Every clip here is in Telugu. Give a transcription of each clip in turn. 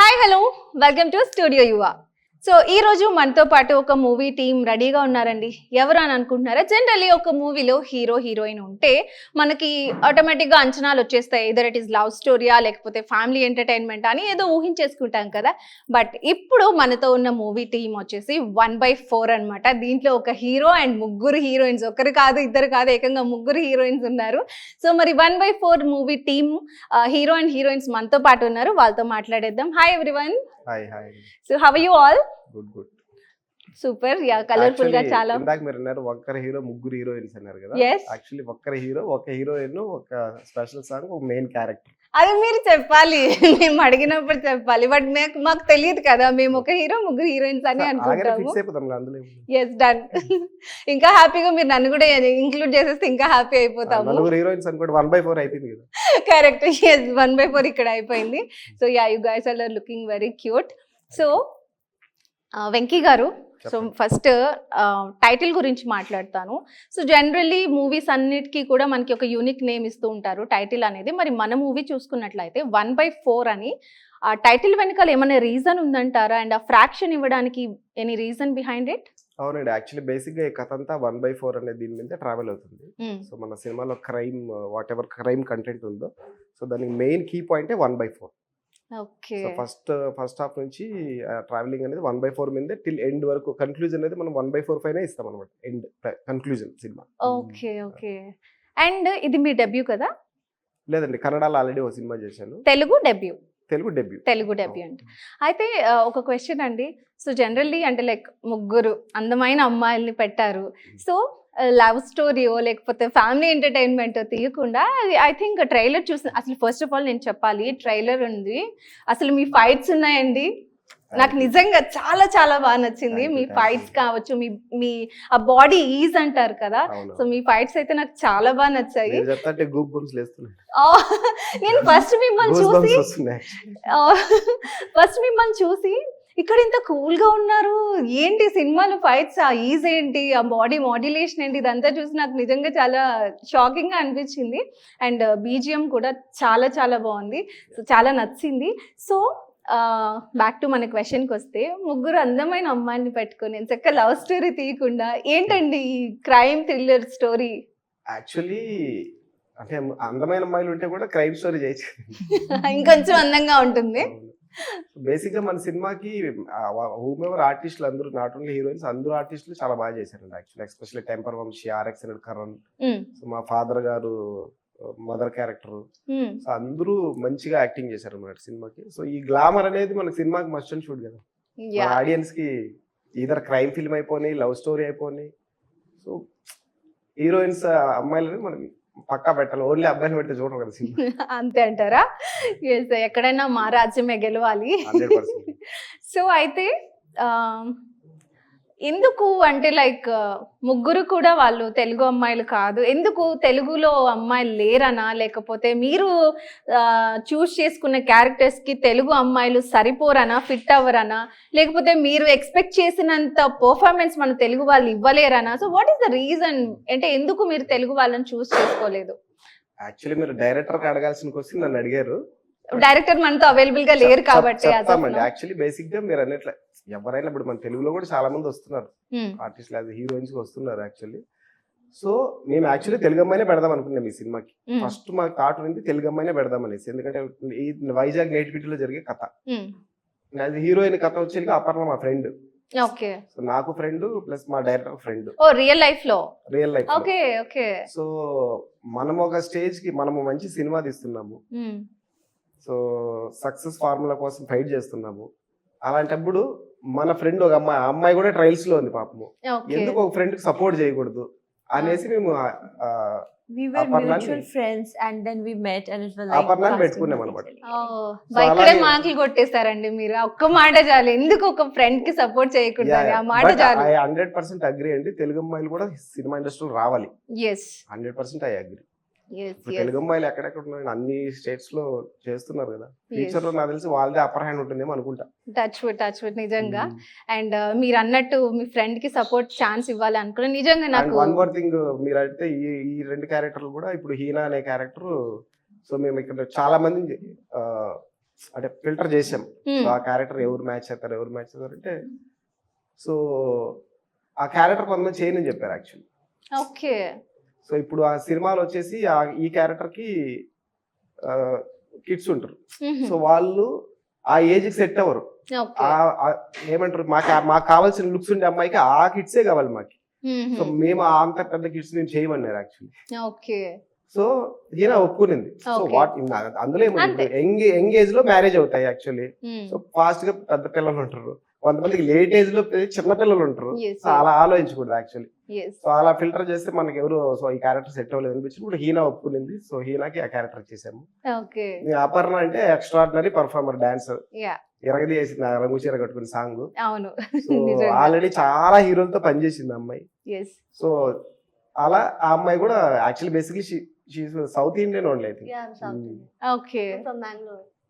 Hi, hello. Welcome to Studio UR. So ఈ రోజు మనతో పాటు ఒక మూవీ టీం రెడీగా ఉన్నారండి. ఎవరు అని అనుకుంటున్నారా? జనరల్లీ ఒక మూవీలో హీరో హీరోయిన్ ఉంటే మనకి ఆటోమేటిక్గా అంచనాలు వచ్చేస్తాయి. ఇదర్ ఇట్ ఈస్ లవ్ స్టోరీయా లేకపోతే ఫ్యామిలీ ఎంటర్టైన్మెంట్ అని ఏదో ఊహించేసుకుంటాం కదా. బట్ ఇప్పుడు మనతో ఉన్న మూవీ టీం వచ్చేసి వన్ బై ఫోర్ అనమాట దీంట్లో ఒక హీరో అండ్ ముగ్గురు హీరోయిన్స్. ఒకరు కాదు ఇద్దరు కాదు ఏకంగా ముగ్గురు హీరోయిన్స్ ఉన్నారు. సో మరి one by four movie team hero and heroines మనతో పాటు ఉన్నారు. వాళ్ళతో మాట్లాడేద్దాం. Hi everyone Hi, hi. So, how are you all? Good, good. Super yeah కలర్ఫుల్గా చాలా. ఇందాక మీరు అన్నారు ఒక్కరి హీరో ముగ్గురు హీరోయిన్స్ అన్నారు కదా. యాక్చువల్లీ ఒక్కరి హీరో ఒక హీరోయిన్ ఒక స్పెషల్ సాంగ్ ఒక మెయిన్ క్యారెక్టర్ అది మీరు చెప్పాలి. మేము అడిగినప్పుడు చెప్పాలి. బట్ మాకు మాకు తెలియదు కదా మేము ఒక హీరో ముగ్గురు హీరోయిన్స్ అని అనుకుంటాము. ఎస్ డన్ ఇంకా హ్యాపీగా మీరు నన్ను కూడా ఇంక్లూడ్ చేసేస్తే ఇంకా హ్యాపీ అయిపోతాము. నలుగురు హీరోయిన్స్ అనుకోండి వన్ బై ఫోర్ అయిపోయింది కదా. Correct yes one by four ఇక్కడ అయిపోయింది. So yeah you guys are looking very cute so Venky garu so. First title గురించి మాట్లాడతాను. సో జనరల్లీ మూవీస్ అన్నిటికీ కూడా మనకి ఒక యూనిక్ నేమ్ ఇస్తూ ఉంటారు టైటిల్ అనేది. మరి మన మూవీ చూసుకున్నట్లయితే వన్ బై ఫోర్ అని ఆ టైటిల్ వెనకాల ఏమైనా రీజన్ ఉందంటారా? అండ్ ఆ ఫ్రాక్షన్ ఇవ్వడానికి ఎనీ రీజన్ బిహైండ్ ఇట్ అవునండి. యాక్చువల్లీ బేసిక్గా ఈ కథ అంతా వన్ బై ఫోర్ అనే దీని మీద ట్రావెల్ అవుతుంది. సో మన సినిమాలో crime whatever crime content ఉందో సో దానికి మెయిన్ కీ పాయింటే one by four so first first half నుంచి ట్రావెలింగ్ అనేది వన్ బై ఫోర్ మీదే టిల్ ఎండ్ వరకు కన్క్లూజన్ అనేది మనం వన్ బై ఫోర్ పైన ఇస్తాం అనమాట end conclusion cinema. Okay okay. And ఇది మీ డెబ్యూ కదా? లేదండి కన్నడలో ఆల్రెడీ ఒక సినిమా చేశాను. Telugu debut? Telugu debut. Telugu debut అంటే. అయితే ఒక క్వశ్చన్ అండి. సో జనరల్లీ అంటే లైక్ ముగ్గురు అందమైన అమ్మాయిల్ని పెట్టారు. సో లవ్ స్టోరీయో లేకపోతే ఫ్యామిలీ ఎంటర్టైన్మెంట్ తీయకుండా ఐ థింక్ ట్రైలర్ చూసి అసలు ఫస్ట్ ఆఫ్ ఆల్ నేను చెప్పాలి ట్రైలర్ ఉంది. అసలు మీ ఫైట్స్ ఉన్నాయండి? నాకు నిజంగా చాలా చాలా బాగా నచ్చింది. మీ ఫైట్స్. కావచ్చు మీ మీ ఆ బాడీ ఈజ్ అంటారు కదా? సో మీ ఫైట్స్ అయితే నాకు చాలా బాగా నచ్చాయి. నేను ఫస్ట్ మిమ్మల్ని చూసి ఫస్ట్ మిమ్మల్ని చూసి ఇక్కడ ఇంత కూల్గా ఉన్నారు. ఏంటి సినిమాలో ఫైట్స్ ఆ? ఈజ్ ఏంటి? ఆ బాడీ మాడ్యులేషన్ ఏంటి? ఇదంతా చూసి నాకు నిజంగా చాలా షాకింగ్గా అనిపించింది. అండ్ బీజిఎం కూడా చాలా చాలా బాగుంది. సో చాలా నచ్చింది. సో బ్యాక్ టు మన క్వశ్చన్కి వస్తే ముగ్గురు అందమైన అమ్మాయిని పెట్టుకొని చక్క లవ్ స్టోరీ తీయకుండా ఏంటండి ఈ క్రైమ్ థ్రిల్లర్ స్టోరీ యాక్చువల్లీ అంటే అందమైన అమ్మాయిలు ఉంటే కూడా క్రైమ్ స్టోరీ చేయొచ్చు. ఇంకొంచెం అందంగా ఉంటుంది. బేసిక్గా మన సినిమాకి హూమ్ ఎవర్ ఆర్టిస్టులు అందరూ నాట్ ఓన్లీ హీరోయిన్స్ అందరూ ఆర్టిస్టులు చాలా బాగా చేశారండి actually especially Temper Vamsi RX Karan um, so మా father garu mother character. So అందరూ మంచిగా యాక్టింగ్ చేశారు అన్నమాట సినిమాకి. సో ఈ గ్లామర్ అనేది మనకి సినిమాకి మస్ట్ అండ్ షూట్ కదా. ఆడియన్స్కి ఈధర్ క్రైమ్ ఫిల్మ్ అయిపోయి లవ్ స్టోరీ అయిపోయి సో హీరోయిన్స్ అమ్మాయిలు అనేది మనం పక్కా పెట్టాలి. ఓన్లీ అబ్బాయిలు పెడితే చూడరు కదా సినిమా. అంతే అంటారా? ఎస్ ఎక్కడైనా మా రాజ్యమే గెలవాలి. సో అయితే ఎందుకు అంటే లైక్ ముగ్గురు కూడా వాళ్ళు తెలుగు అమ్మాయిలు కాదు. ఎందుకు తెలుగులో అమ్మాయిలు లేరనా? లేకపోతే మీరు చూస్ చేసుకున్న క్యారెక్టర్స్కి తెలుగు అమ్మాయిలు సరిపోరనా? ఫిట్ అవ్వరనా? లేకపోతే మీరు ఎక్స్పెక్ట్ చేసినంత పర్ఫార్మెన్స్ మన తెలుగు వాళ్ళు ఇవ్వలేరనా? So what is the reason అంటే ఎందుకు మీరు తెలుగు వాళ్ళని చూస్ చేసుకోలేదు? యాక్చువల్లీ మీరు డైరెక్టర్ అడగాల్సిన క్వశ్చన్ నన్ను అడిగారు. డైరెక్టర్ మనతో అవైలబుల్గా లేరు కాబట్టి. యాక్చువల్లీ బేసిక్గా మీరు అన్నట్లే. ఎవరైనా ఇప్పుడు మన తెలుగులో కూడా చాలా మంది వస్తున్నారు. ఆర్టిస్ట్ యాజ్ హీరోయిన్స్ వస్తున్నారు యాక్చువల్లీ సో మేము యాక్చువల్లీ తెలుగు అమ్మాయినే పెడదాం అనుకున్నాం ఈ సినిమాకి. ఫస్ట్ మాకు థాట్ ఉంది తెలుగు అమ్మాయినే పెడదాం అనేసి. ఎందుకంటే ఈ వైజాగ్ నేటివిటీలో జరిగే కథ. అది హీరోయిన్ కథ వచ్చేది అపర్ణ మా ఫ్రెండ్ ఓకే. సో నాకు ఫ్రెండ్ ప్లస్ మా డైరెక్టర్ ఫ్రెండ్ ఓ రియల్ లైఫ్లో? Real life okay okay. So మనం ఒక స్టేజ్కి మనము మంచి సినిమా తీస్తున్నాము. సో సక్సెస్ ఫార్ములా కోసం ఫైట్ చేస్తున్నాము. అలాంటప్పుడు మన ఫ్రెండ్ ఒక అమ్మాయి ఆ అమ్మాయి కూడా ట్రయల్స్లో ఉంది పాపము. ఎందుకు ఒక ఫ్రెండ్కి సపోర్ట్ చేయకూడదు అనేసి మేము ఆ- ఆ We were Aparna mutual ni- friends and then we met and it was like Aparna ni fast పెట్టుకున్నాం and అన్నమాట. easily. ఇక్కడే అలాగే- మాటలు కొట్టేశారండి మీరు. ఒక్క మాట చాలు. ఎందుకు ఒక ఫ్రెండ్కి సపోర్ట్ చేయకుండా ఆ మాట చాలు? హండ్రెడ్ పర్సెంట్ అగ్రి అండి. తెలుగు అమ్మాయిలు కూడా సినిమా ఇండస్ట్రీలో రావాలి. Yes hundred percent I agree Telugu అమ్మాయిలు ఎక్కడెక్కడ ఉన్నారు అన్ని స్టేట్స్లో చేస్తున్నారు కదా. ఫ్యూచర్లో నాకు తెలిసి వాళ్ళదే అప్పర్ హ్యాండ్ ఉంటుందేమో అనుకుంటా. టచ్ వుడ్ టచ్ వుడ్ నిజంగా. అండ్ మీరు అన్నట్టు మీ ఫ్రెండ్కి సపోర్ట్ ఛాన్స్ ఇవ్వాలి అనుకున్నా నిజంగా నాకు వన్ మోర్ థింగ్ మీరు అయితే ఈ ఈ రెండు క్యారెక్టర్లు కూడా ఇప్పుడు హీనా అనే క్యారెక్టర్ సో మేము ఇక్కడ చాలా మంది అంటే ఫిల్టర్ చేసాం. Hmm. ఆ క్యారెక్టర్ ఎవరు మ్యాచ్ అవుతారు ఎవరు మ్యాచ్ అవుతారు అంటే సో ఆ క్యారెక్టర్ కొంతమంది చేయని చెప్పారు యాక్చువల్లీ ఓకే సో ఇప్పుడు ఆ సినిమాలో వచ్చేసి ఆ ఈ క్యారెక్టర్కి కిడ్స్ ఉంటారు. సో వాళ్ళు ఆ ఏజ్కి సెట్ అవ్వరు. ఏమంటారు? మాకు మాకు కావాల్సిన లుక్స్ ఉండే అమ్మాయికి ఆ కిడ్సే కావాలి మాకు. సో మేము అంత పెద్ద కిడ్స్ నేను చేయమన్నారు యాక్చువల్లీ. ఓకే. సో ఈయన ఒప్పుకునింది. సో. వాట్ అందులో. యంగ్ యంగ్ ఏజ్లో మ్యారేజ్ అవుతాయి యాక్చువల్లీ. సో ఫాస్ట్గా పెద్ద పిల్లలు ఉంటారు. కొంతమందికి లేట్ ఏజ్లో చిన్న పిల్లలు ఉంటారు. అలా ఆలోచించకూడదు యాక్చువల్లీ సో అలా ఫిల్టర్ చేస్తే మనకి ఎవరు సో ఈ క్యారెక్టర్ సెట్ అవ్వలేదు అనిపించినప్పుడు హీనా ఒప్పుకునింది. సో హీనాకి ఆ క్యారెక్టర్ చేసాము. ఓకే. అపర్ణ అంటే ఎక్స్ట్రాడినరీ పర్ఫార్మర్ డాన్సర్ యా ఎరగదీసింది ఆ రంగు చీర కట్టుకుని సాంగ్. అవును. సో ఆల్రెడీ చాలా హీరోలతో పనిచేసింది అమ్మాయి. సో అలా ఆ అమ్మాయి కూడా actually basically South Indian only అయితే Yeah, I'm South. Indian. Okay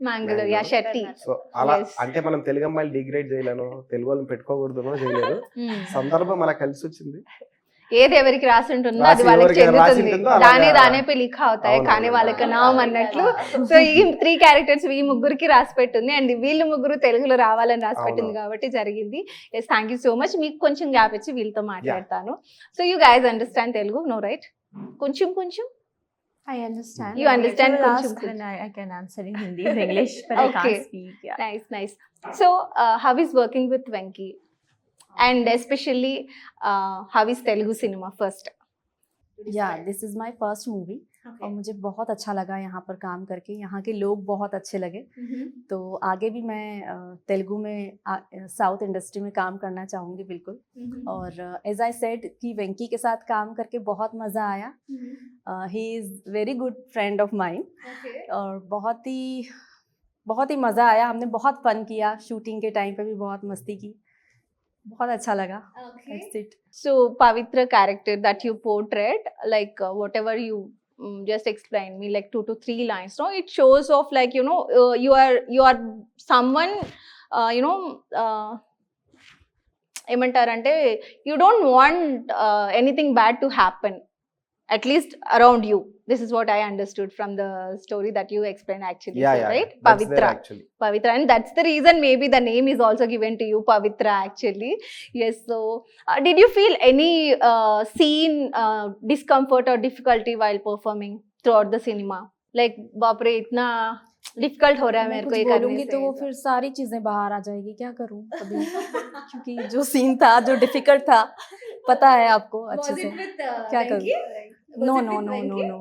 Mangaluru yeah Shetty so అలా. అంటే మనం తెలుగు అమ్మాయిలు డిగ్రేడ్ చేయలేను తెలుగు వాళ్ళని పెట్టుకోకూడదు చేయలేదు. సందర్భం అలా కలిసి వచ్చింది. ఏది ఎవరికి రాసి ఉంటుందో అది వాళ్ళకి చెందుతుంది. దానే దానే పే లిఖా అవుతాయి కానీ. వాళ్ళకి నామ్ అన్నట్లు. సో ఈ త్రీ క్యారెక్టర్స్ ఈ ముగ్గురికి రాసి పెట్టింది. అండ్ వీళ్ళు ముగ్గురు తెలుగులో రావాలని రాసి పెట్టింది. కాబట్టి జరిగింది. Yes thank you so much మీకు కొంచెం గ్యాప్ ఇచ్చి వీళ్ళతో మాట్లాడతాను. So you guys understand Telugu no right కొంచెం కొంచెం. I understand. You understand Kuchum. Then I, I can answer in Hindi, English, but okay. I can't speak. Yeah. Nice, nice. So, uh, how is working with Venki? And especially, uh, how is Telugu cinema first? Yeah, this is my first movie. Movie और मुझे बहुत अच्छा लगा यहाँ पर काम करके यहाँ के लोग बहुत अच्छे लगे। तो आगे भी मैं तेलुगु में साउथ इंडस्ट्री में काम करना चाहूँगी बिल्कुल। और एज आई सेड कि वेंकी के साथ काम करके बहुत मज़ा आया। He is very good friend of mind और बहुत ही बहुत ही मज़ा आया। हमने बहुत फन किया। शूटिंग के टाइम पे भी बहुत मस्ती की। बहुत अच्छा लगा। So Pavitra character that you portrait like uh, whatever you um, just explained me, like two to three lines. No, it shows off like you know uh, you are you are someone, uh, you know. Uh, ఏమంటారంటే you don't want anything bad to happen at least around you this is what I understood from the story that you explained actually, yeah, so, yeah, right? Yeah. Pavitra. actually. Pavitra. And that's the reason maybe the name is also given to you, Pavitra, actually. Yes. So, uh, did you feel any uh, scene uh, discomfort or difficulty while performing throughout the cinema? Like, बापरे itna डिफ़िकल्ट हो रहा है मेरे को ये करूँगी तो वो फिर सारी चीज़ें बाहर आ जाएगी क्या करूँ अभी क्योंकि जो सीन था जो डिफ़िकल्ट था पता है आपको अच्छे से क्या करूँ no no no no no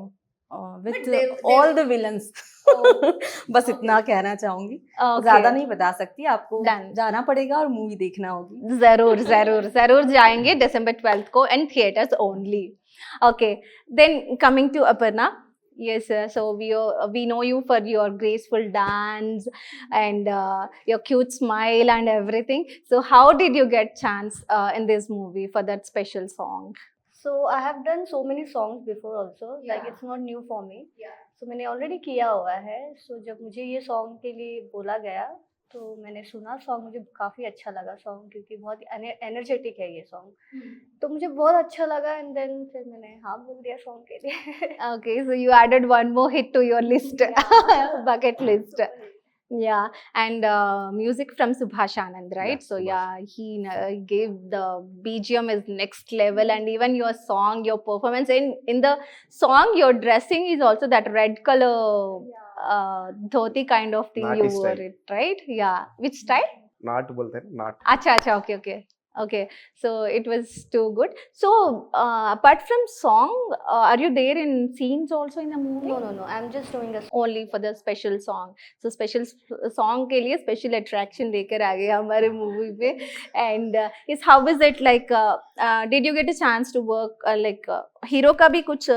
they all the villains Oh. बस इतना कहना चाहूँगी Okay. ज़्यादा नहीं बता सकती आपको Done. जाना पड़ेगा और मूवी देखना होगी ज़रूर ज़रूर ज़रूर जाएँगे दिसंबर ट्वेल्थ को and theatres only okay then coming to Aparna yes sir. so we uh, we know you for your graceful dance and uh, your cute smile and everything so how did you get chance uh, in this movie for that special song so I have done so many songs before also like it's not new for me so मैंने ऑलरेडी किया हुआ है। सो so, जब मुझे ये सॉन्ग के लिए बोला गया तो मैंने सुना सॉन्ग मुझे काफ़ी अच्छा लगा सॉन्ग क्योंकि बहुत एनर्जेटिक है ये सॉन्ग तो मुझे बहुत अच्छा लगा एंड देन फिर मैंने हाँ बोल दिया सॉन्ग के लिए। Okay so you added one more hit to your list bucket list Yeah, and uh, music from Subhash Anand, right? Yeah, so Subhash. yeah, he uh, gave the BGM is next level, mm-hmm. and even your song, your performance in in the song, your dressing is also that red color yeah. uh, dhoti kind of thing Naughty you wore it, right? Yeah, which mm-hmm. style? Not bolte, not. Acha, acha, okay, okay. okay so it was too good so uh, apart from song uh, are you there in scenes also in the movie no no no I'm just doing a only for the special song so special s- song के लिए special attraction लेकर आ गए हमारे movie पे and uh, is how is it like uh, uh, did you get a chance to work uh, like uh, hero का भी कुछ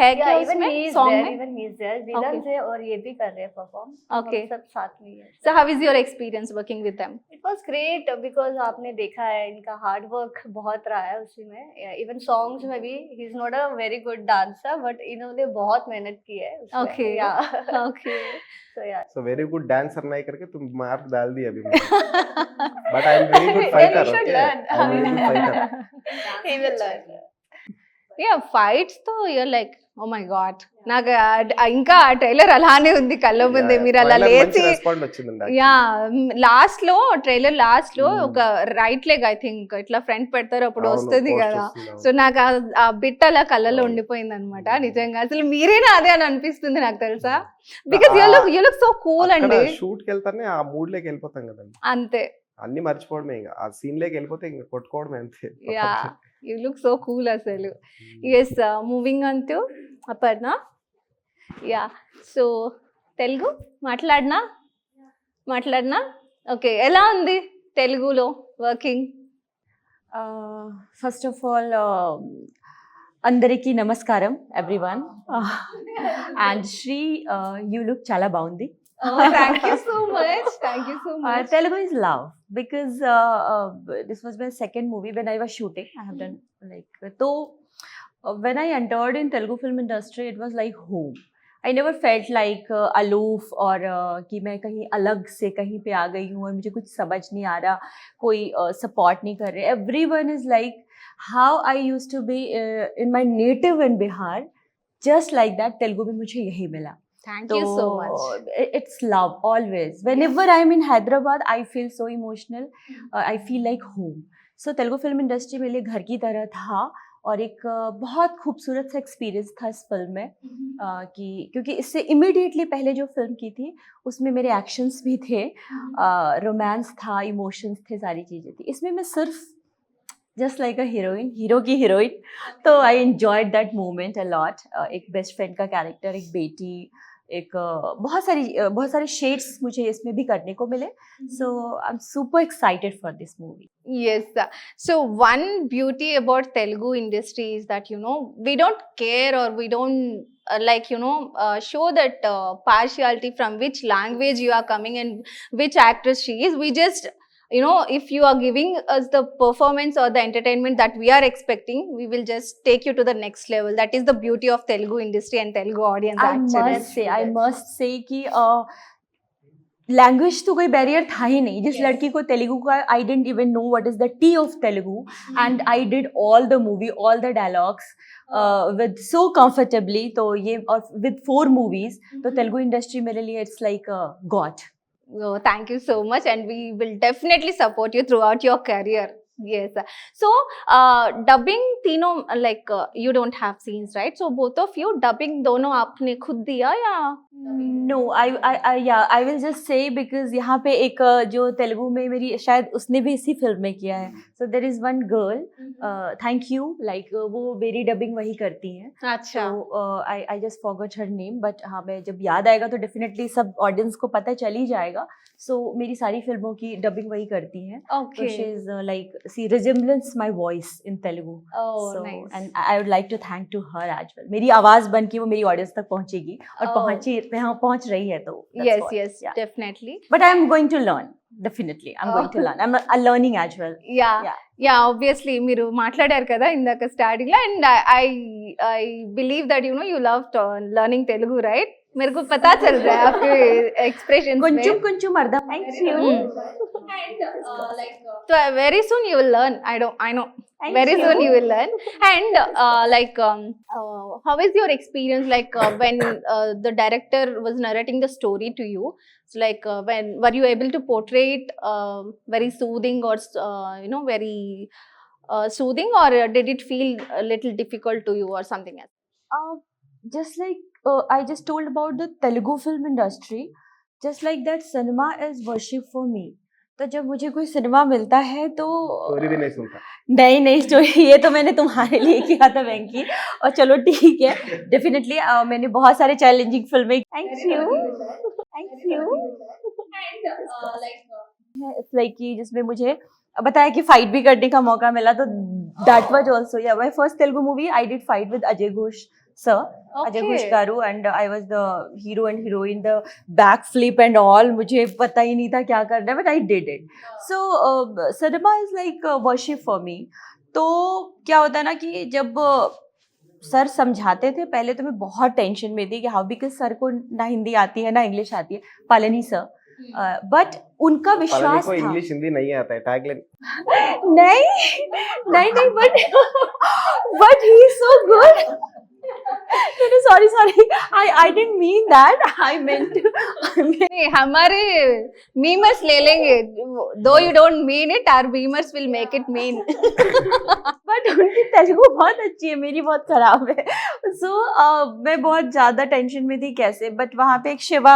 है क्या इसमें सॉन्ग में? Even he is there villain से और ये भी कर रहे हैं परफॉर्म ओके सब साथ में है so how is your experience working with them it was great because आपने देखा है इनका हार्ड वर्क बहुत रहा है उसी में. इवन सॉन्ग्स में भी he is not a very good dancer but इन्होंने बहुत मेहनत की है ओके ओके सो या सो वेरी गुड डांसर नहीं करके तुम मार डाल दी अभी but I am very good fighter okay he will learn yeah ఫైట్స్తో your like oh my god నాకు ఇంకా ఆ ట్రైలర్ అలానే ఉంది కళ్ళ ముందే మీరు అలా లేచి యా లాస్ట్లో ట్రైలర్ లాస్ట్లో Hmm. ఒక రైట్ లెగ్ ఐ థింక్ ఇట్లా ఫ్రంట్ పెడతారు అప్పుడు వస్తుంది కదా. సో నాకు ఆ- బిట్ అలా కళ్ళలో. ఉండిపోయింది అనమాట Hmm. నిజంగా. అసలు మీరేనా అదే అని అనిపిస్తుంది నాకు తెలుసా? Because you look you look so cool అండి. షూట్కి వెళ్తానే ఆ మూడ్లోకి వెళ్ళిపోతాం కదండి. అంతే. అన్ని మర్చిపోవడమే ఇంకా. ఆ సీన్లోకి వెళ్ళిపోతే ఇంకా కొట్టుకోవడమే అంతే. యా లుక్ సో కూల్ అసలు. Yes moving on to Aparna yeah so Telugu మాట్లాడినా? మాట్లాడినా? ఓకే ఎలా ఉంది తెలుగులో వర్కింగ్? ఫస్ట్ ఆఫ్ ఆల్ అందరికీ నమస్కారం everyone and Shri you look చాలా బాగుంది. thank you so much. Thank you so much. Uh, Telugu is love because uh, uh, this was my second movie when I was shooting. I have done like so. Uh, when I entered in Telugu film industry, it was like home. I never felt like aloof और uh, कि मैं कहीं अलग से कहीं पे आ गई हूँ और मुझे कुछ समझ नहीं आ रहा कोई सपोर्ट uh, नहीं कर रहे everyone is like how I use to be in my native in Bihar just like that Telugu में मुझे यही मिला thank you so much it's love always whenever I am in Hyderabad I feel so emotional I feel like home so Telugu film industry मेरे लिए घर की तरह था और एक uh, बहुत खूबसूरत सा एक्सपीरियंस था इस फ़िल्म में आ, कि क्योंकि इससे इमिडिएटली पहले जो फ़िल्म की थी उसमें मेरे एक्शंस भी थे uh, रोमांस था इमोशंस थे सारी चीज़ें थी। इसमें मैं सिर्फ़ just like a heroine hero की हीरोइन तो I enjoyed that moment a lot एक बेस्ट फ्रेंड का कैरेक्टर एक बेटी एक बहुत सारी बहुत सारी शेड्स मुझे इसमें भी करने को मिले। So I am super excited for this movie yes so one beauty about Telugu industry is that you know we don't care और we don't like you know show that partiality from which language you are coming and which actress she is we just you know if you are giving us the performance or the entertainment that we are expecting, we will just take you to the next level. That is the beauty of Telugu industry and Telugu audience. I actually. Must say I must से कि लैंग्वेज तो कोई बैरियर था ही नहीं जिस Yes. लड़की को तेलुगु का I didn't even know what is the T of Telugu and I did all the movie all the dialogues with so comfortably तो ये और विद फोर मूवीज तो तेलुगु इंडस्ट्री मेरे लिए it's like god Oh, thank you so much, and we will definitely support you throughout your career. Yes. So, uh, dubbing, तीनों like uh, you don't have scenes, right? So both of you dubbing दोनों आपने खुद दिया या? No I I yeah I will just say because यहाँ पे एक uh, जो तेलुगु में मेरी शायद उसने भी इसी फ़िल्म में किया है so there is one girl thank you like वो मेरी डबिंग वही करती हैं अच्छा. I I just forgot her name but हाँ मैं जब याद आएगा तो डेफिनेटली सब ऑडियंस को पता चल ही जाएगा सो so, मेरी सारी फ़िल्मों की डबिंग वही करती हैं which is like see resemblance my voice in Telugu and I would like to thank to her as well मेरी आवाज़ बन के वो मेरी ऑडियंस तक पहुंचेगी और oh. पहुँची पहुँच रही है तो yes yes definitely but I am going to learn definitely i'm oh. going to learn i'm a, a learning as well yeah yeah, yeah obviously miru మాట్లాడారు kada indaka starting la and i i believe that you know you love learning telugu right मेरे को पता चल रहा है आपके एक्सप्रेशन कुंचुम कुंचुम अर्धा thank you. so very soon you will learn i don't i know Thank very you. soon you will learn and uh, like um, uh, how is your experience like uh, when uh, the director was narrating the story to you so like uh, when were you able to portray it uh, very soothing or uh, you know very uh, soothing or uh, did it feel a little difficult to you or something else Uh, just like uh, I just told about the Telugu film industry. Just like that, cinema is worship for me. तो जब मुझे कोई सिनेमा मिलता है तो भी नहीं सुनता। नहीं नहीं स्टोरी ये तो मैंने तुम्हारे लिए किया था बैंकी और चलो ठीक है। डेफिनेटली uh, मैंने बहुत सारे चैलेंजिंग फ़िल्में thank you thank you like कि जिसमें मुझे बताया कि फाइट भी करने का मौका मिला तो that was also yeah my first Telugu movie I did fight with Ajay Ghosh sir Ajay Ghosh garu and I was the hero and heroine the back flip and all मुझे पता ही नहीं था क्या करना है but I did it so cinema is like worship for me तो क्या होता है ना कि जब सर समझाते थे पहले तो मैं बहुत टेंशन में थी कि हाउ बिकॉज़ सर को ना हिंदी आती है ना इंग्लिश आती है। पालनी सर। बट उनका विश्वास को था। इंग्लिश हिंदी नहीं आता है टैगलाइन नहीं नहीं नहीं but but he is so good sorry sorry I I didn't mean that I meant हमारे मीमर्स ले लेंगे। Though you don't mean it or memers will make it mean but उनकी तेलुगु बहुत अच्छी है मेरी बहुत खराब है। सो मैं बहुत ज़्यादा टेंशन में थी कैसे? बट वहाँ पे एक शिवा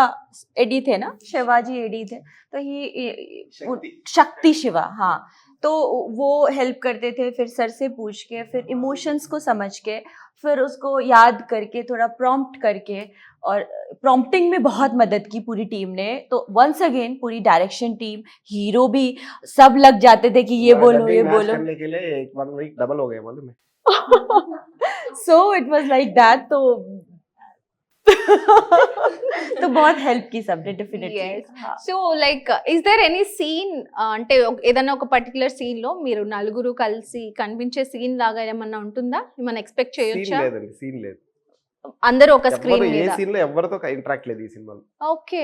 एडी थे ना? शिवाजी एडी थे। तो ही शक्ति। शिवा हाँ। तो वो हेल्प करते थे फिर सर से पूछ के फिर इमोशंस को समझ के। फिर उसको याद करके थोड़ा प्रॉम्प्ट करके और प्रॉम्प्टिंग में बहुत मदद की पूरी टीम ने। तो वंस अगेन पूरी डायरेक्शन टीम हीरो भी सब लग जाते थे कि ये बोलो ये बोलो। करने के लिए एक वन वीक डबल हो गए मालूम है? वॉज़ लाइक दैट तो तो बहुत हेल्प की सबने हाँ। Definitely Yes. So like is there any scene అంటే ఒక- ఏదైనా ఒక పర్టికులర్ సీన్ లో మీరు నలుగురు కలిసి కనిపించే సీన్ లాగా ఏమన్నా ఉంటుందా ఏమన్నా ఎక్స్పెక్ట్ సీన్ చేయొచ్చా లేదండి సీన్ లేదు అందరూ ఒక ఎవ్వరు స్క్రీన్ ఏ మీద సీన్ లో ఎవరితో ఇంటరాక్ట్ లేదు ఈ సినిమాలో ఓకే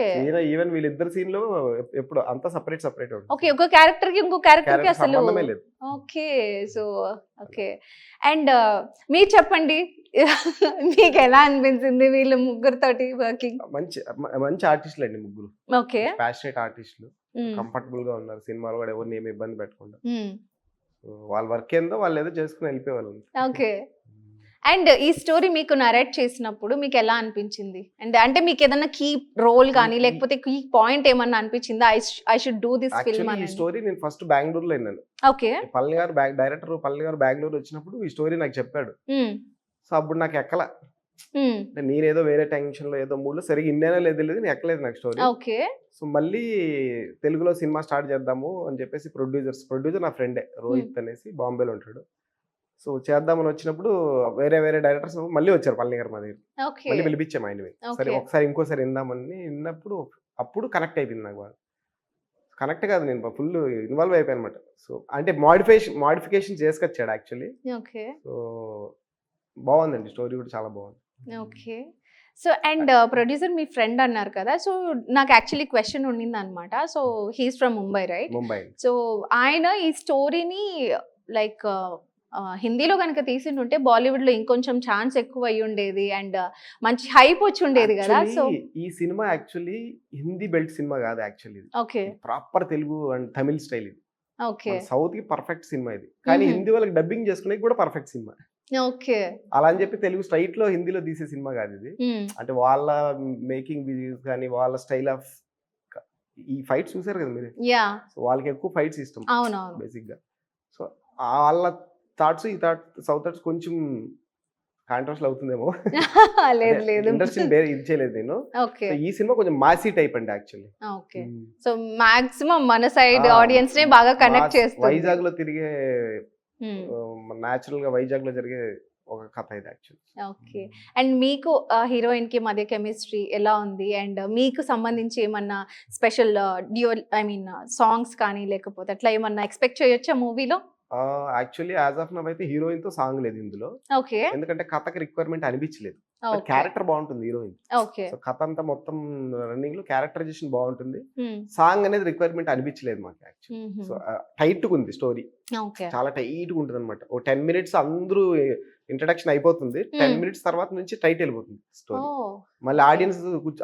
ఈవెన్ వీళ్ళిద్దరు సీన్ లో ఎప్- ఎప్పుడు అంతా సపరేట్ సపరేట్ ఓకే ఒక క్యారెక్టర్ కి ఇంకో క్యారెక్టర్ కి క్యారెక్టర్ అసలు సంబంధమే లేదు ఓకే సో ఓకే అండ్ మీరు చెప్పండి మీకు ఎలా అనిపించింది వీళ్ళు ముగ్గురితోటి వర్కింగ్ మంచి మంచి ఆర్టిస్టులు అండి ముగ్గురు. ఓకే. ప్యాషనేట్ ఆర్టిస్టులు కంఫర్టబుల్గా ఉన్నారు. సినిమాలో కూడా ఎవరిని ఏమి ఇబ్బంది పెట్టకుండా. వాళ్ళ వర్క్ ఏందో వాళ్ళు ఏదో చేసుకుని వెళ్ళిపోయేవాళ్ళు. ఓకే. అండ్ ఈ స్టోరీ మీకు నరేట్ చేసినప్పుడు మీకు ఎలా అనిపించింది? అండ్ అంటే మీకు ఏదైనా కీ రోల్ కానీ ఈ- లేకపోతే కీ పాయింట్ ఏమన్నా అనిపించిందా? I should do this film ఈ స్టోరీ నేను ఫస్ట్ బెంగళూరులో విన్నాను. ఓకే. పల్లి గారు డైరెక్టర్ పల్లి గారు బెంగళూరు వచ్చినప్పుడు ఈ స్టోరీ నాకు చెప్పాడు. సో అప్పుడు నాకు ఎక్కల. నేనేదో వేరే టెన్షన్లో ఏదో మూడ్లో సరిగ్గా ఇన్నేనా లేదు తెలియదు నేను ఎక్కలేదు నాకు స్టోరీ. ఓకే. సో మళ్ళీ తెలుగులో సినిమా స్టార్ట్ చేద్దాము అని చెప్పేసి ప్రొడ్యూసర్స్ ప్రొడ్యూసర్ నా ఫ్రెండే రోహిత్ అనేసి బాంబేలో ఉంటాడు. సో చేద్దామని వచ్చినప్పుడు వేరే వేరే డైరెక్టర్స్ మళ్ళీ వచ్చారు పల్లి గారు మా దగ్గర మళ్ళీ పిలిపించాము ఆయనవి సరే. ఒకసారి ఇంకోసారి విందామని విన్నప్పుడు అప్పుడు కనెక్ట్ అయిపోయింది నాకు బాగా. కనెక్ట్ కాదు నేను ఫుల్ ఇన్వాల్వ్ అయిపోయాను అనమాట సో అంటే మాడిఫికేషన్ మాడిఫికేషన్ చేసుకొచ్చాడు యాక్చువల్లీ. సో బాగుందండి. స్టోరీ కూడా చాలా బాగుంది. ఓకే. సో అండ్ ప్రొడ్యూసర్ మీ ఫ్రెండ్ అన్నారు కదా! సో నాకు యాక్చువల్లీ క్వశ్చన్ ఉండింది అనమాట so he's from Mumbai right? Mumbai. So ఆయన ఈ స్టోరీని లైక్ హిందీలో కనుక తీసింటుంటే బాలీవుడ్లో ఇంకొంచెం ఛాన్స్ ఎక్కువ అయ్యి ఉండేది అండ్ మంచి హైప్ వచ్చి ఉండేది కదా సో ఈ cinema actually Hindi belt cinema కాదు యాక్చువల్లీ ఇది. Okay. Proper Telugu and Tamil style ఇది. ఓకే. సౌత్కి పర్ఫెక్ట్ సినిమా ఇది. కానీ. హిందీ వాళ్ళకి డబ్బింగ్ చేసుకునే కూడా పర్ఫెక్ట్ సినిమా. అలా అని చెప్పి తెలుగు స్ట్రైట్లో హిందీలో తీసే సినిమా కాదు ఇది. అంటే వాళ్ళ మేకింగ్ వీడియోస్ కానీ వాళ్ళ స్టైల్ ఆఫ్ ఈ ఫైట్స్ చూసారు కదా మీరు? సో వాళ్ళకి ఎక్కువ ఫైట్స్ ఇష్టం. బేసిక్గా. సో వాళ్ళ థాట్స్ ఈ థాట్ సౌత్ థాట్స్ కొంచెం కాంట్రవర్షల్ అవుతుందేమో. లేదు లేదు. ఇండస్ట్రీ వేరే ఇది చేయలేదు నేను. ఈ సినిమా కొంచెం మాసీ టైప్ అండి యాక్చువల్లీ ఓకే. సో మాక్సిమం మన సైడ్ ఆడియన్స్ నే బాగా కనెక్ట్ చేస్తుంది. వైజాగ్లో తిరిగే Hmm. న్యాచురల్గా వైజాగ్లో జరిగే ఒక కథ ఇది యాక్చువల్లీ. ఓకే. అండ్ మీకు హీరోయిన్కి మధ్య కెమిస్ట్రీ ఎలా ఉంది? అండ్ మీకు సంబంధించి ఏమన్నా స్పెషల్ డ్యూ ఐ మీన్ సాంగ్స్ కానీ లేకపోతే అట్లా ఏమన్నా ఎక్స్పెక్ట్ చేయొచ్చా మూవీలో? యాక్చువల్లీ యాజ్ ఆఫ్ నవ్ అయితే హీరోయిన్తో సాంగ్ లేదు ఇందులో. ఓకే. ఎందుకంటే కథకి రిక్వైర్మెంట్ అనిపించలేదు. క్యారెక్టర్ బాగుంటుంది హీరోయిన్. సో కథ అంతా మొత్తం రన్నింగ్లో క్యారెక్టరైజేషన్ బాగుంటుంది. సాంగ్ అనేది రిక్వైర్మెంట్ అనిపించలేదు మాకు యాక్చువల్లీ సో టైట్గా ఉంది స్టోరీ. చాలా టైట్గా ఉంటుంది అనమాట ఓ టెన్ మినిట్స్ అందరూ ఇంట్రడక్షన్ అయిపోతుంది. టెన్. మినిట్స్ తర్వాత నుంచి టైట్ వెళ్ళిపోతుంది స్టోరీ. మళ్ళీ ఆడియన్స్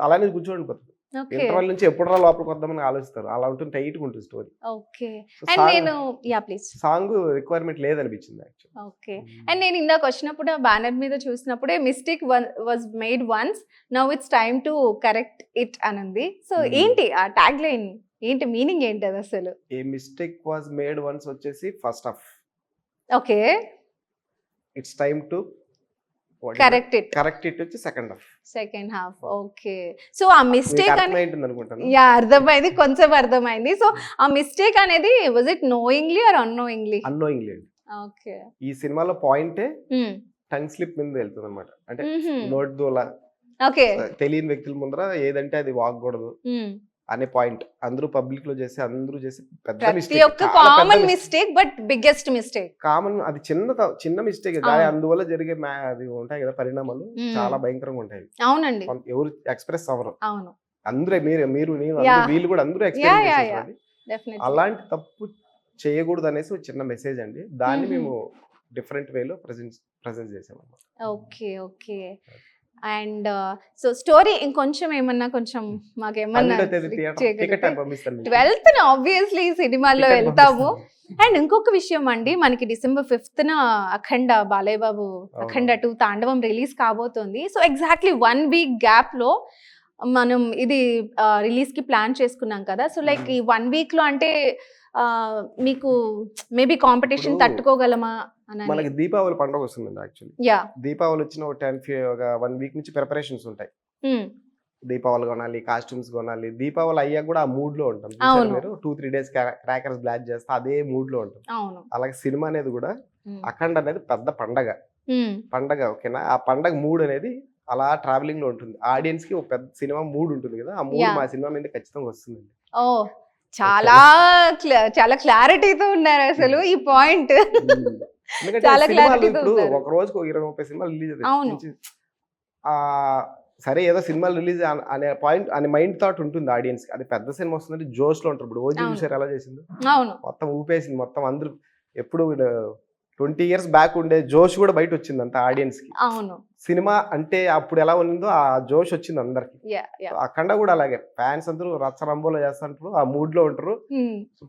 అలానే కూర్చోండి పోతుంది ఓకే ఇంటర్వల్ నుంచి ఎప్పుడురా లోపలికి వద్దామని ఆలోచిస్తారు. అలా ఉంటుంది టైట్గా ఉంటుంది స్టోరీ. ఓకే. అండ్ నేను యా ప్లీజ్. సాంగ్ రిక్వైర్మెంట్ లేదనిపించింది యాక్చువల్లీ ఓకే. అండ్ నేను ఇందాక వచ్చినప్పుడు ఆ బ్యానర్ మీద చూసినప్పుడే mistake was made once now it's time to correct it అని ఉంది సో Hmm. ఏంటి ఆ ట్యాగ్ లైన్ ఏంటి మీనింగ్ ఏంటి అది అసలు? A mistake was made once వచ్చేసి first half okay. It's time to correct it correct it వచ్చి second half second half okay so ఆ మిస్టేక్ యా అర్థమైంది కొంచెం అర్థమైంది. సో ఆ మిస్టేక్ అనేది was it knowingly or unknowingly okay ఈ సినిమాలో పాయింటే Hmm. టంగ్ స్లిప్ మీద వెళ్తుంది అనమాట అంటే Mhm. నోట్ దోల ఓకే తెలియని వ్యక్తుల ముందర ఏదంటే అది వాగకూడదు. Hmm. అనే పాయింట్. అందరూ పబ్లిక్లో చేసి అందరూ చేసి పెద్ద ఒక్క common mistake. But biggest mistake common అది చిన్న చిన్న మిస్టేక్. అందువల్ల జరిగే అది ఉంటాయి కదా పరిణామాలు. చాలా భయంకరంగా ఉంటాయి. అవునండి. ఎవరు ఎక్స్ప్రెస్ అవ్వరు. అవును. అందరూ మీరు మీరు నేను వీళ్ళు కూడా అందరూ. డెఫినెట్లీ అలాంటి తప్పు చేయకూడదు అనేసి చిన్న మెసేజ్ అండి. దాన్ని. మేము. డిఫరెంట్ వేలో ప్రజెంట్ ప్రజెంట్ చేసాం okay okay. And so story ఇంకొంచెం ఏమన్నా కొంచెం మాకేమన్నా. ట్వెల్త్ ఆబ్వియస్లీ సినిమాల్లో వెళ్తాము. అండ్ ఇంకొక విషయం అండి మనకి డిసెంబర్ ఫిఫ్త్ న అఖండ బాలయ్య బాబు అఖండ టూ తాండవం రిలీజ్ కాబోతుంది. సో ఎగ్జాక్ట్లీ వన్ వీక్ గ్యాప్లో మనం ఇది రిలీజ్కి ప్లాన్ చేసుకున్నాం కదా. సో లైక్ ఈ వన్ వీక్లో అంటే మీకు మేబీ కాంపిటీషన్ తట్టుకోగలమా మనకి దీపావళి పండుగ వస్తుందండి యాక్చువల్లీ యా దీపావళి వచ్చిన ఒక టెన్ ఒక వన్ వీక్ నుంచి ప్రిపరేషన్స్ ఉంటాయి. దీపావళి కొనాలి కాస్ట్యూమ్స్ కొనాలి. దీపావళి అయ్యాక కూడా ఆ మూడ్లో ఉంటాం. మీరు? Two three days crackers block చేస్తే అదే మూడ్లో ఉంటాం. అలాగే సినిమా అనేది కూడా ఉమ్. అఖండ అనేది పెద్ద పండగ. ఉమ్. పండగ ఓకేనా? ఆ పండగ మూడ్ అనేది అలా ట్రావెలింగ్లో ఉంటుంది. ఆడియన్స్కి ఒక పెద్ద సినిమా మూడ్ ఉంటుంది కదా? ఆ మూడ్. మా సినిమా మీద ఖచ్చితంగా వస్తుందండి. ఓ. చాలా చాలా క్లారిటీతో ఉన్నారు అసలు ఈ పాయింట్ ఎందుకంటే చాలా సినిమాలు clarity తో ఇప్పుడు ఉన్నారు. ఒక రోజుకు ఇరవై ముప్పై సినిమాలు రిలీజ్ అవును. ఆ సరే ఏదో సినిమాలు రిలీజ్ అనే పాయింట్ అనే మైండ్ థాట్ ఉంటుంది ఆడియన్స్ అది పెద్ద సినిమా వస్తుందంటే జోష్లో ఉంటారు. ఇప్పుడు ఓజీ. చూసారు ఎలా చేసింది? మొత్తం ఊపేసింది. మొత్తం అందరూ ఎప్పుడు ట్వంటీ ఇయర్స్ బ్యాక్ ఉండే జోష్ కూడా బయట వచ్చింది అంత ఆడియన్స్కి. అవును. సినిమా అంటే అప్పుడు ఎలా ఉందో ఆ జోష్ వచ్చింది అందరికి. అఖండ కూడా అలాగే. ఫ్యాన్స్ అందరూ రచ్చరంబోలో చేస్తుంటారు ఆ మూడ్లో ఉంటారు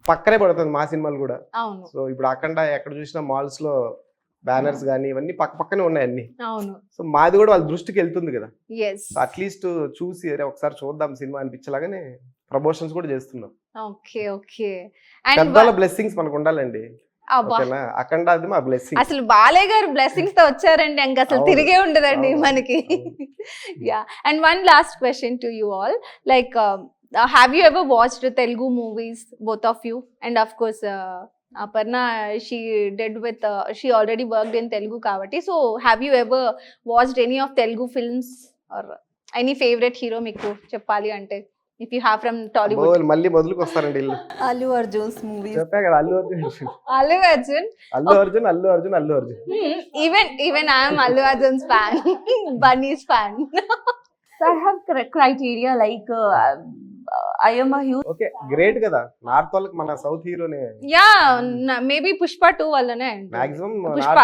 పక్కనే పడుతుంది మా సినిమాలు కూడా. సో ఇప్పుడు అఖండ ఎక్కడ చూసినా మాల్స్లో బ్యానర్స్ కానీ ఇవన్నీ పక్క పక్కనే ఉన్నాయి అన్ని. అవును. సో మాది కూడా వాళ్ళ దృష్టికి వెళ్తుంది కదా. అట్లీస్ట్ చూసి అరే ఒకసారి చూద్దాం సినిమా అనిపించేలాగానే ప్రమోషన్స్ కూడా చేస్తున్నాం. Okay okay. అండ్ పెద్దల బ్లెస్సింగ్స్ మనకు ఉండాలండి. అఖండ అది మా బ్లెస్సింగ్ అసలు బాలయ్య గారు బ్లెస్సింగ్స్తో వచ్చారండి. ఇంకా అసలు. తిరిగే ఉండదండి. మనకి. Yeah and one last question to you all like have you ever watched Telugu movies both of you and of course Aparna she did with she already worked in Telugu కాబట్టి. So have you ever watched any of Telugu films or any favourite hero మీకు చెప్పాలి అంటే? If you have from Tollywood మళ్ళీ మొదలుకు వస్తారండి Allu Arjun's movies. చెప్పా కదా Allu Arjun. Allu Arjun? Allu Arjun Allu Arjun Allu Arjun. Even even I'm Allu Arjun's fan Bunny's fan So I have cr- criteria like uh, I am a huge okay great కదా. నార్త్ వాళ్ళకి మన సౌత్ హీరోనే యా మేబీ పుష్ప టూ వల్లనే maximum Pushpa.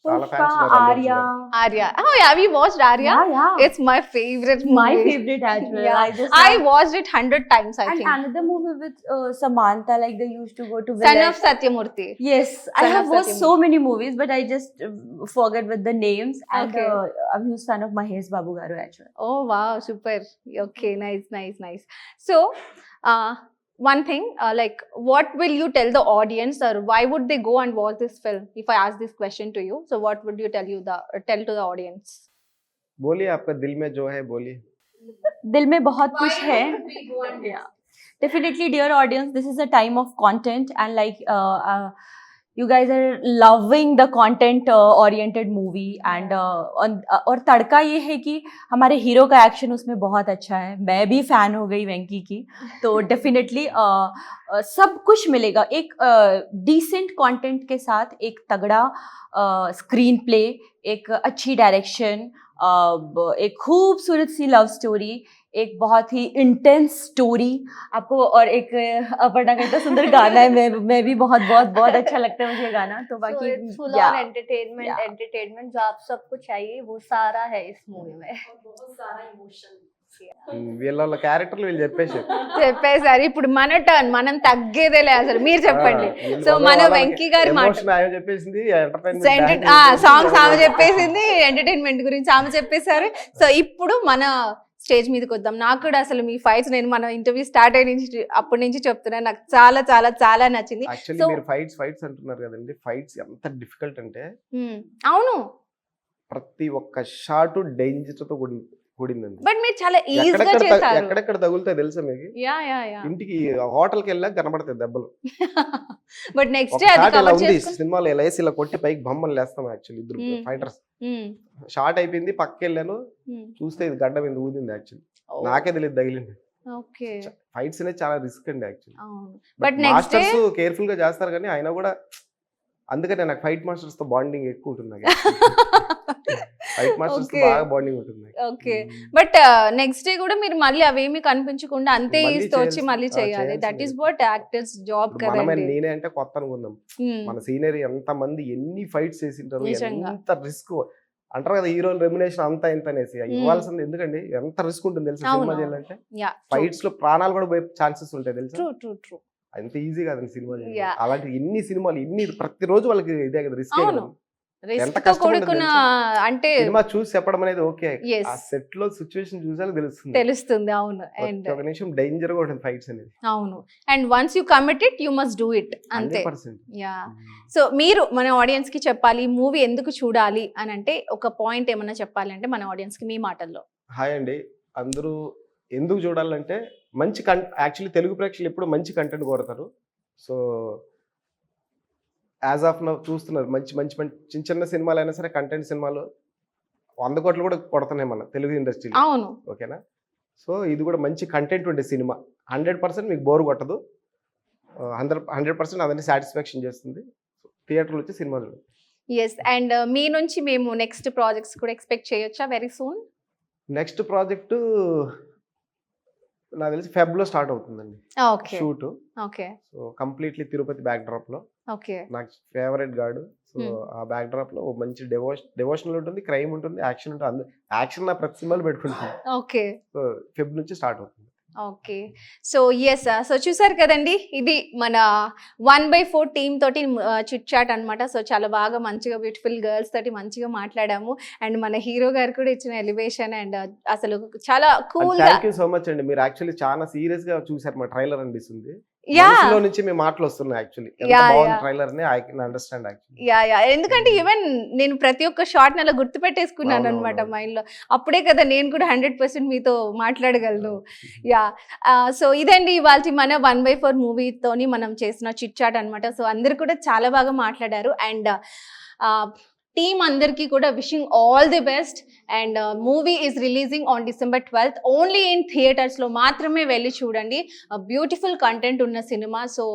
నార్త్ చాలా Pushpa, fans Arya. Arya oh yeah we watched arya Yeah, yeah. it's my favorite my movie. favorite as well. Yeah. I just i love- watched it 100 times i and think another movie with uh, Samantha, like they used to go to son village. of satyamurthy Yes, I Son have of watched Satyam. so many movies, but I just uh, forget with the names. And Okay. uh, I'm huge fan of Mahesh Babu Garu actually. oh wow super okay nice nice nice so uh one thing uh, like what will you tell the audience or why would they go and watch this film if i ask this question to you so what would you tell you the tell to the audience बोलिए आपका दिल में जो है बोलिए दिल में बहुत कुछ है yeah definitely dear audience this is a time of content and like uh, uh, you guys are loving the content uh, oriented movie and uh, on, uh, और तड़का ये है कि हमारे हीरो का एक्शन उसमें बहुत अच्छा है। मैं भी फ़ैन हो गई वेंकी की। तो डेफिनेटली uh, uh, सब कुछ मिलेगा। एक डिसेंट कंटेंट के साथ एक तगड़ा स्क्रीन uh, प्ले एक अच्छी डायरेक्शन uh, एक खूबसूरत सी लव स्टोरी एक बहुत ही इंटेंस स्टोरी आपको और एक अपर्णा का इतना सुंदर गाना है मैं मैं भी बहुत बहुत बहुत अच्छा लगता है मुझे ये गाना तो So बाकी it's full yeah. on entertainment, Yeah. entertainment जो आप सबको चाहिए वो सारा है इस मूवी में వీళ్ళ క్యారెక్టర్లు వీళ్ళు చెప్పేసి చెప్పేసారు ఇప్పుడు మన టర్న్ మనం తగ్గేదేలే అసలు మీరు చెప్పండి సో మన వెంకీ గారి మాట ఎమోషన్ ఆయన చెప్పేసింది సాంగ్స్ ఆమె చెప్పేసింది ఎంటర్టైన్మెంట్ గురించి ఆమె చెప్పేశారు సో ఇప్పుడు మన స్టేజ్ మీదకి వద్దాం. నాకు కూడా అసలు మీ ఫైట్స్ నేను మన ఇంటర్వ్యూ స్టార్ట్ అయిన నుంచి అప్పటి నుంచి చెప్తున్నాను నాకు చాలా చాలా చాలా నచ్చింది. మీరు ఫైట్స్ ఫైట్స్ అంటున్నారు కదండి. ఫైట్స్ ఎంత డిఫికల్ట్ అంటే. అవును. ప్రతి ఒక్క షాట్ డేంజర్తో కూడి కూడిందండి. బట్ మీరు చాలా ఈజీగా చేశారు. ఎక్కడెక్కడ తగులుతాయి తెలుసా మీకు? Yeah yeah yeah. ఇంటికి హోటల్కి వెళ్ళాక కనబడతాయి దెబ్బలు. బట్ నెక్స్ట్ డే అది కవర్ చేసుకుని సినిమాలో ఇలా వేసి ఇలా కొట్టి పైకి బొమ్మలు లేస్తాం యాక్చువల్లీ ఇద్దరు. ఫైటర్స్. షార్ట్ అయిపోయింది పక్కకి వెళ్ళాను. చూస్తే ఇది గడ్డ మీద ఊదింది యాక్చువల్లీ. నాకే తెలియదు తగిలింది. ఓకే. ఫైట్స్ అనేది చాలా రిస్క్ అండి యాక్చువల్లీ బట్ మాస్టర్స్ కేర్ఫుల్గా చేస్తారు కానీ ఆయన కూడా అందుకనే నాకు ఫైట్ మాస్టర్స్తో బాండింగ్ ఎక్కువ ఉంటుంది ఫైట్ మాస్టర్స్ Okay. బాగా బాండింగ్ ఉంటుంది ఓకే బట్ నెక్స్ట్ డే కూడా మీరు మళ్ళీ అవేమి కనిపించకుండా అంతే మళ్ళీ ఈస్తో వచ్చి చేయాల్సి- మళ్ళీ ఆ, చేయాలి దట్ చేయాల్సిందే. ఈస్ వాట్ యాక్టర్స్ జాబ్ ఇప్పుడు మనమే కదండి నేనే అంటే కొత్త అనుకుందాం. మన సీనియర్ ఎంత మంది ఎన్ని ఫైట్స్ చేసింటారు నిజంగా. ఎంత రిస్క్ అంటారు కదా హీరోల రెమ్యునేషన్ అంతా ఇంత అనేసి ఇవ్వాల్సింది ఎందుకండి ఎంత రిస్క్ ఉంటుంది తెలుసా అవును, సినిమా అవును. చేయాలంటే. ఫైట్స్లో ప్రాణాలు కూడా పోయే ఛాన్సెస్ ఉంటాయి తెలుసా ట్రూ ట్రూ ట్రూ అంత ఈజీ కాదండి సినిమా. Yeah. అలాంటి ఎన్ని సినిమాలు ఎన్ని ప్రతిరోజు వాళ్ళకి ఇదే కదా రిస్క్ అవును. రిస్క్ కూడుకున్న అంటే సినిమా చూసి చెప్పడం అనేది ఓకే. ఆ సెట్లో సిచ్యువేషన్ చూసాక తెలుస్తుంది. తెలుస్తుంది అవును. అండ్ ఒక్క నిమిషం డేంజర్గా ఉంటుంది ఫైట్స్ అనేది అవును. And once you commit it you must do it. అంతే. యా. సో మీరు మన ఆడియన్స్కి చెప్పాలి మూవీ ఎందుకు చూడాలి అని అంటే ఒక పాయింట్ ఏమన్నా చెప్పాలి అంటే మన ఆడియన్స్కి మీ మాటల్లో. హాయ్ అండి. అందరూ ఎందుకు చూడాలంటే మంచి కం యాక్చువల్లీ తెలుగు ప్రేక్షకులు ఎప్పుడు మంచి కంటెంట్ కోరతారు సో యాజ్ ఆఫ్ నౌ చూస్తున్నారు. మంచి మంచి మంచి చిన్న చిన్న సినిమాలు అయినా సరే కంటెంట్ సినిమాలు వంద కోట్లు కూడా కొడుతున్నాయి మన తెలుగు ఇండస్ట్రీలో అవును. ఓకేనా? సో ఇది కూడా మంచి కంటెంట్ ఉండే సినిమా. హండ్రెడ్ పర్సెంట్ మీకు బోర్ కొట్టదు. హండ్రెడ్ హండ్రెడ్ పర్సెంట్ అందరినీ సాటిస్ఫాక్షన్ చేస్తుంది. థియేటర్లో వచ్చి సినిమా చూడండి. ఎస్ అండ్ మీ నుంచి మేము నెక్స్ట్ ప్రాజెక్ట్స్ కూడా ఎక్స్పెక్ట్ చేయొచ్చా వెరీ సూన్ నెక్స్ట్ ప్రాజెక్టు నాకు తెలిసి ఫెబ్లో స్టార్ట్ అవుతుందండి. Shoot okay so completely Tirupati back డ్రాప్లో. ఓకే నాకు ఫేవరెట్ గాడు. సో. ఆ బ్యాక్ డ్రాప్లో మంచి డెవోష్ డెవోషనల్ ఉంటుంది క్రైమ్ ఉంటుంది యాక్షన్ ఉంటుంది. యాక్షన్ నా ప్రతి సినిమాలు పెట్టుకుంటాను. ఓకే. సో ఫెబ్ నుంచి స్టార్ట్ అవుతుంది. ఓకే. సో ఎస్ సో చూసారు కదండి ఇది మన వన్ బై ఫోర్ టీమ్ తోటి చిట్ చాట్ అనమాట సో చాలా బాగా మంచిగా బ్యూటిఫుల్ గర్ల్స్ తోటి మంచిగా మాట్లాడాము. అండ్ మన హీరో గారు కూడా ఇచ్చిన ఎలివేషన్ అండ్ అసలు చాలా cool thank you so much అండి. మీరు యాక్చువల్లీ చాలా సీరియస్గా చూసారు మా ట్రైలర్ అనిపిస్తుంది. మనసులో నుంచి మీ మాటలు వస్తున్నాయి యాక్చువల్లీ ఎంత Yeah, బాగుంది yeah. ట్రైలర్ని I can understand actually yeah yeah ఎందుకంటే ఈవెన్ నేను ప్రతి ఒక్క షార్ట్ అలా గుర్తు పెట్టేసుకున్నాను అనమాట. మైండ్లో అప్పుడే కదా నేను కూడా హండ్రెడ్ పర్సెంట్ మీతో మాట్లాడగలను. యా సో ఇదండి ఇవాళ మన వన్ బై ఫోర్ మూవీతోని మనం చేసిన చిట్ చాట్ అనమాట సో అందరు కూడా చాలా బాగా మాట్లాడారు. అండ్ టీమ్ అందరికీ కూడా wishing all the best and movie is releasing on December twelfth only in థియేటర్స్లో మాత్రమే వెళ్ళి చూడండి. బ్యూటిఫుల్ కంటెంట్ ఉన్న సినిమా సో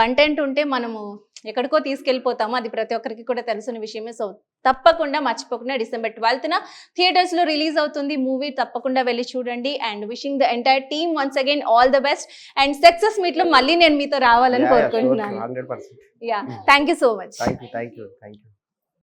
కంటెంట్ ఉంటే మనము ఎక్కడికో తీసుకెళ్ళిపోతాము. అది ప్రతి ఒక్కరికి కూడా తెలిసిన విషయమే. సో తప్పకుండా మర్చిపోకుండా డిసెంబర్ ట్వెల్త్న థియేటర్స్లో రిలీజ్ అవుతుంది మూవీ తప్పకుండా వెళ్ళి చూడండి. And wishing the entire team once again all the best and success మీట్లో మళ్ళీ నేను మీతో రావాలని కోరుకుంటున్నాను. Yeah thank you so much you thank you